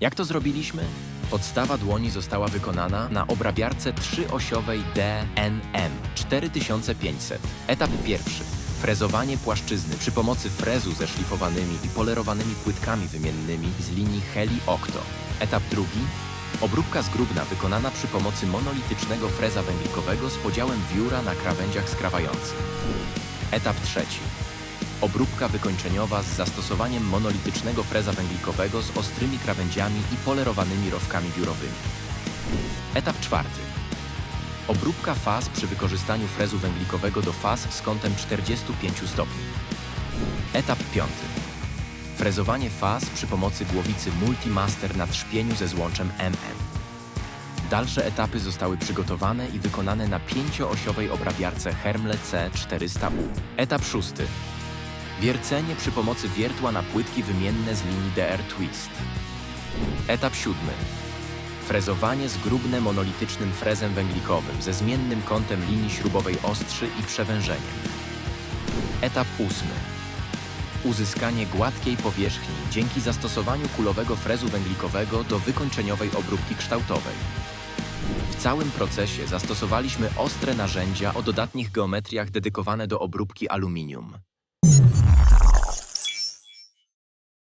Jak to zrobiliśmy? Podstawa dłoni została wykonana na obrabiarce trzyosiowej DNM 4500. Etap pierwszy. Frezowanie płaszczyzny przy pomocy frezu ze szlifowanymi i polerowanymi płytkami wymiennymi z linii Heli Octo. Etap drugi. Obróbka zgrubna wykonana przy pomocy monolitycznego freza węglikowego z podziałem wióra na krawędziach skrawających. Etap trzeci. Obróbka wykończeniowa z zastosowaniem monolitycznego freza węglikowego z ostrymi krawędziami i polerowanymi rowkami wiórowymi. Etap czwarty. Obróbka faz przy wykorzystaniu frezu węglikowego do faz z kątem 45 stopni. Etap piąty. Frezowanie faz przy pomocy głowicy Multimaster na trzpieniu ze złączem MM. Dalsze etapy zostały przygotowane i wykonane na pięcioosiowej obrabiarce Hermle C400U. Etap szósty. Wiercenie przy pomocy wiertła na płytki wymienne z linii DR Twist. Etap siódmy. Frezowanie zgrubne monolitycznym frezem węglikowym ze zmiennym kątem linii śrubowej ostrzy i przewężeniem. Etap ósmy. Uzyskanie gładkiej powierzchni dzięki zastosowaniu kulowego frezu węglikowego do wykończeniowej obróbki kształtowej. W całym procesie zastosowaliśmy ostre narzędzia o dodatnich geometriach dedykowane do obróbki aluminium.